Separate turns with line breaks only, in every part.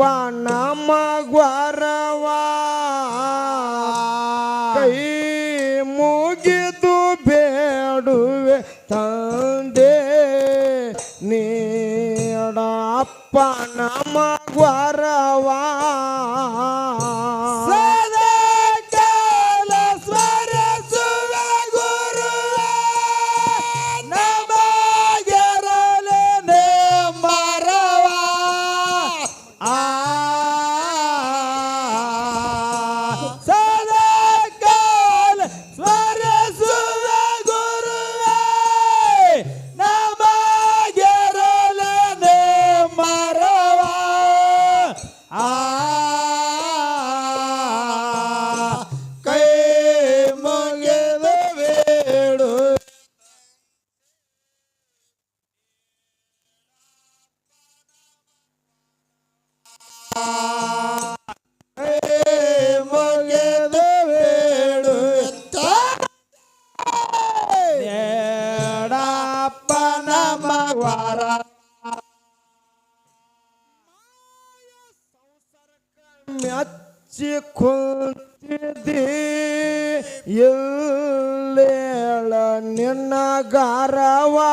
ಪಣಮರವಾ ಕೈ ಮುಗಿದು ಬೇಡುವೆ ತಂದೆ ನೀಡಪ್ಪನ ಮಗರವಾ ಎಲ್ಲೇಳ ನಿನ್ನ ಗಾರವಾ?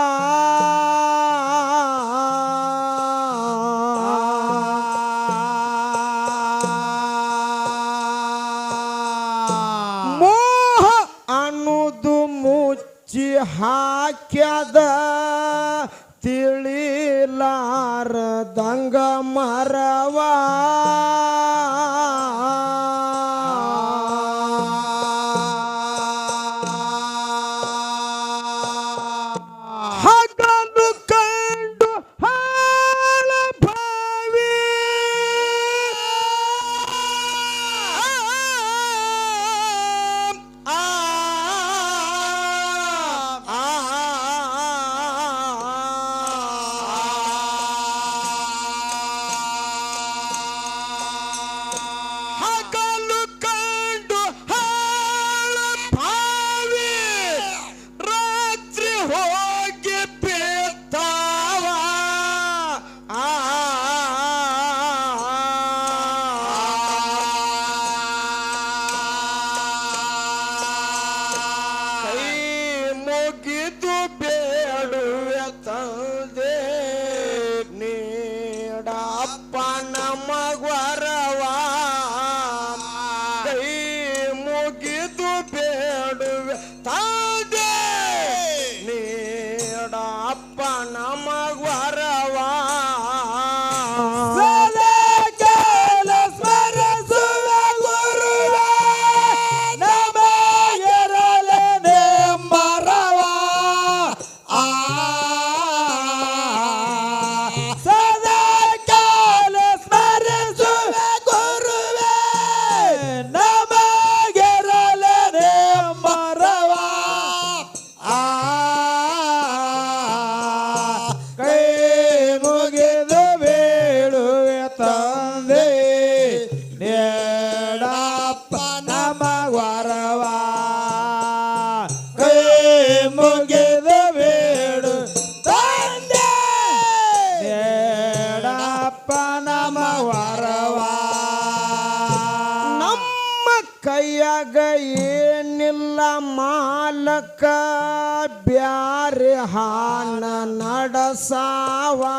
ಸಾವಾ.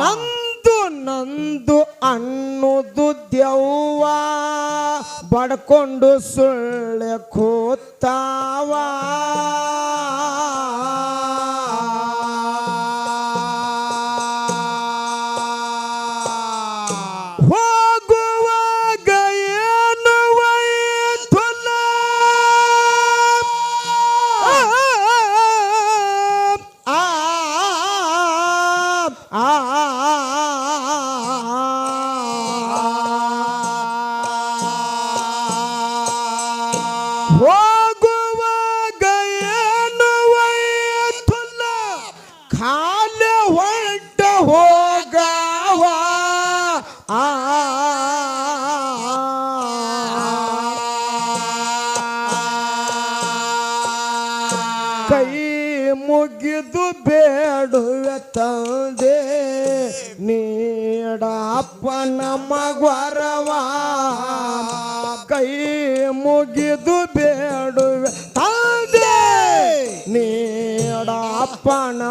ನಂದು ನಂದು ಅನ್ನುದು ದೆವ್ವ ಬಡ್ಕೊಂಡು ಸುಳ್ಳ ಬೇಡ ಅಪ್ಪನ ಮಗರವ ಕೈ ಮುಗಿದು ಬೇಡುವೆ. ತಂದೆ ನೀಡ ಅಪ್ಪನ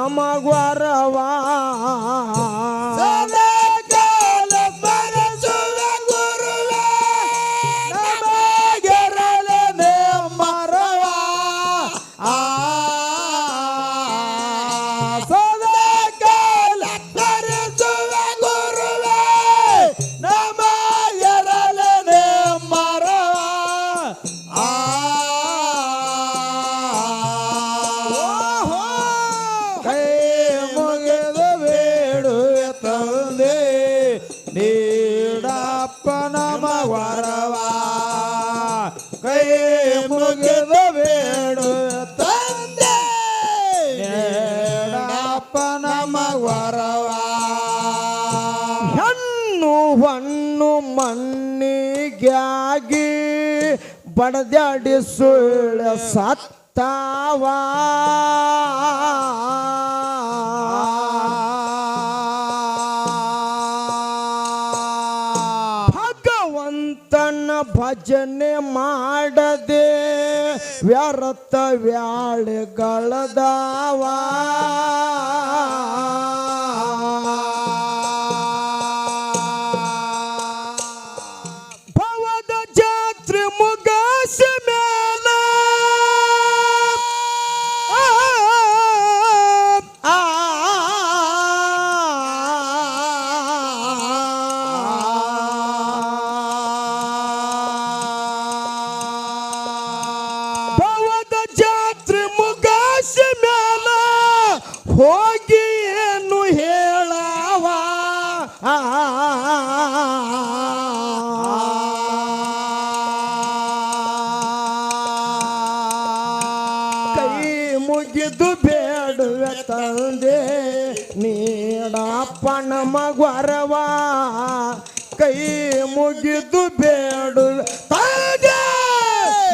ಬಡದ್ಯಾಡಿ ಸುಳ್ಳ ಸತ್ತಾವ. ಭಗವಂತನ ಭಜನೆ ಮಾಡದೆ ವ್ಯರ್ಥ ವ್ಯಾಳೆಗಳದಾವಾ. ಬೇಡುವೆ ತಂದೆ ನೀಡಪ್ಪನ ಮಗರವ ಕೈ ಮುಗಿದು ಬೇಡುವೆ ತಂದೆ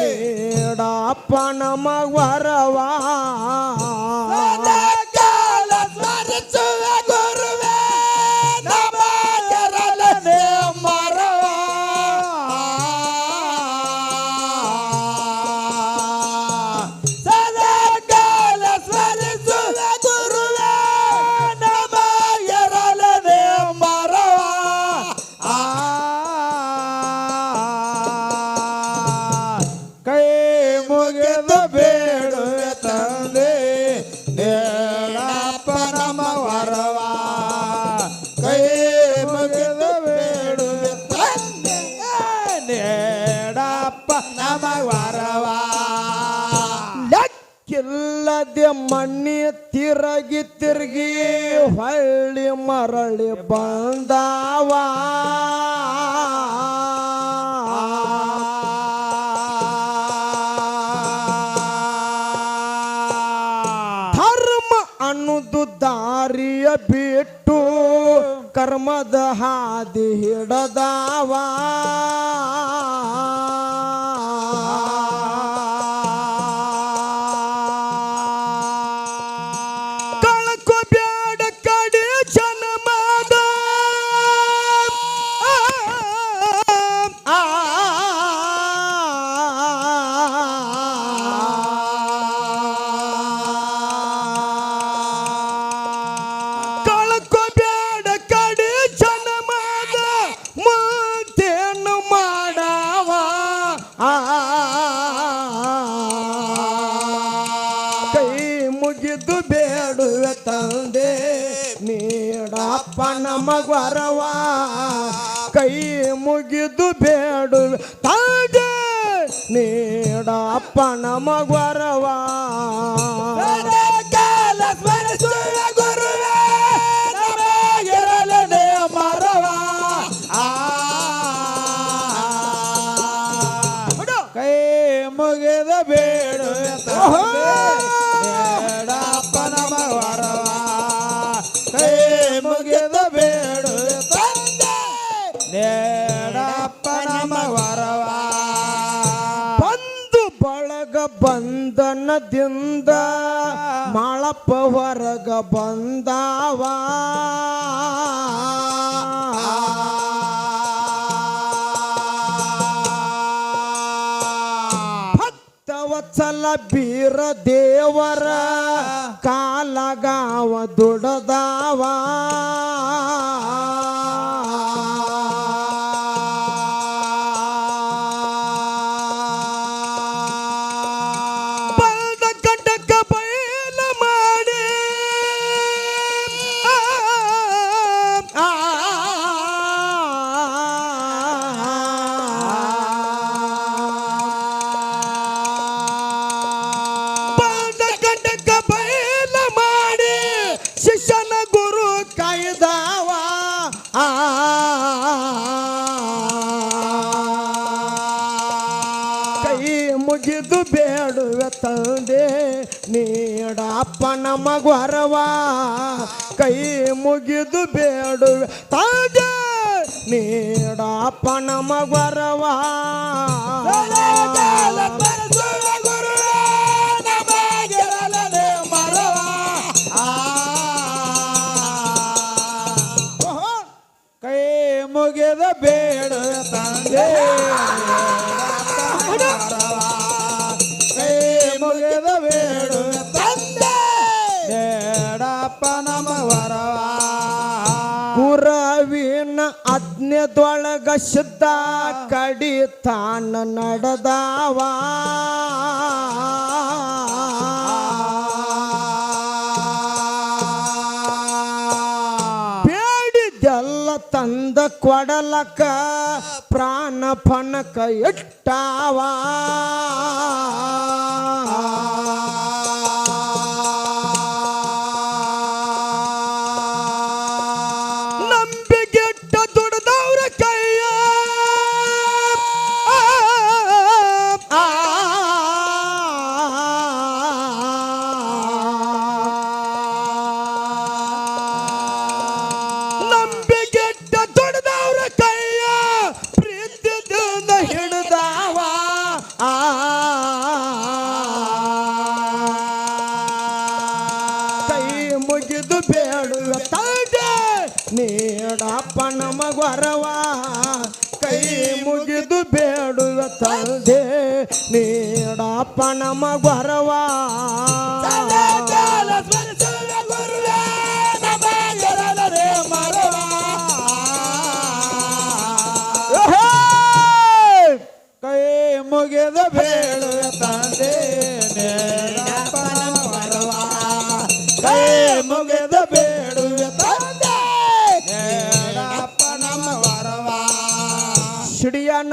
ನೀಡಪ್ಪನ ಮಗರವ ಬಂದವಾ. ಧರ್ಮ ಅನ್ನುದು ದಾರಿಯ ಬಿಟ್ಟು ಕರ್ಮದ ಹಾದಿ ಹಿಡದಾವಾ.
ನೀಡಪ್ಪನ
ಮಗರವಾ ಹೊರಗ ಬಂಧನದಿಂದ ಮಾಳಪ್ಪ ಹೊರಗ ಬಂದಾವ ಭಕ್ತವತ್ಸಲ ಬೀರ ದೇವರ ಕಾಲಗಾವ ದುಡದಾವ ಕೈ ಮುಗಿದು ಬೇಡುವೆ ತಾಜ ನೀಡಪ್ಪ ನಮಗೊರವ ಕೈ ಮುಗಿದ
ಬೇಡ ತಂದೆ. ಬೇಡಪ್ಪ ನಮ ವರವ
ಕುರವಿನ ಅಜ್ಞದೊಳಗ ಶುದ್ಧ ಕಡಿತಾನ ನಡೆದಾವ. ಬೇಡಿದೆಲ್ಲ ತಂದ ಕೊಡಲಕ ಪ್ರಾಣ ಫನಕ ಇಟ್ಟಾವ. ಬೇಡುವ ತಂದೆ ನೀಡಪ್ಪ ನಮಗೊರವ ಕೈ ಮುಗಿದ
ಬೇಡ ತಂದೆ ನೇರಪ್ಪ ನಮ ವರವ ಕೈ ಮುಗಿದ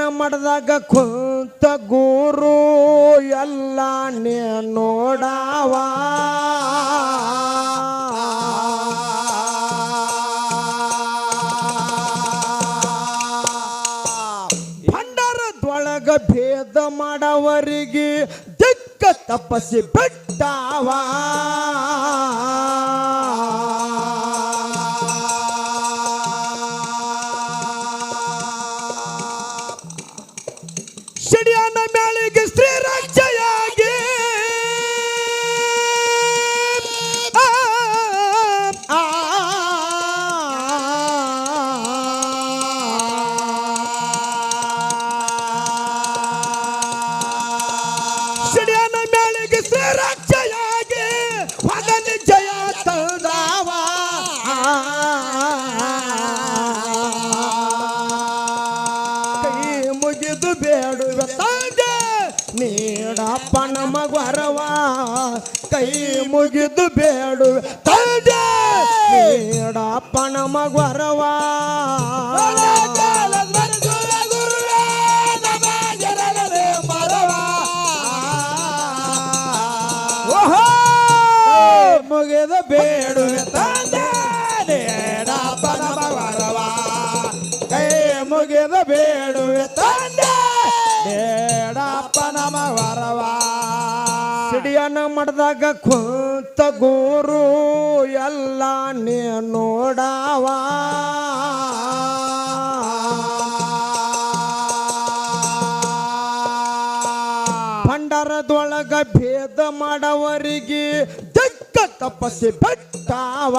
ಮಡದಾಗ ಕುಂತ ಗುರು ಎಲ್ಲ ನೇ ನೋಡಾವ. ಭಂಡಾರದೊಳಗ ಭೇದ ಮಾಡವರಿಗೆ ದಿಕ್ಕ ತಪಸಿ ಬಿಟ್ಟಾವ. ನೀಡಪ್ಪ ನಮಗೊರವ ಮಾಡಿದಾಗ ಕುಂತ ಗೋರು ಎಲ್ಲ ನೀ ನೋಡಾವ. ಭಂಡಾರದೊಳಗ ಭೇದ ಮಾಡವರಿಗೆ ದಕ್ಕ ತಪಸ್ಸಿ ಬಟ್ಟಾವ.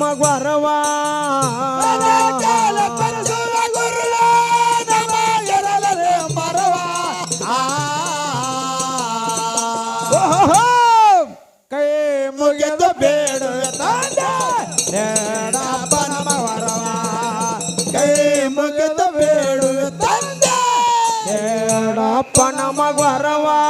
ನಮ್ಮ ಗೊರವಾ. ಕೈ ಮುಗಿದ ಬೇಡ ತಂದೆ
ನಮ್ಮ ವರವ ಕೈ ಮುಗಿದ ಬೇಡ ತಂದೆ.
ನಮ್ಮ ಗೊರವಾ.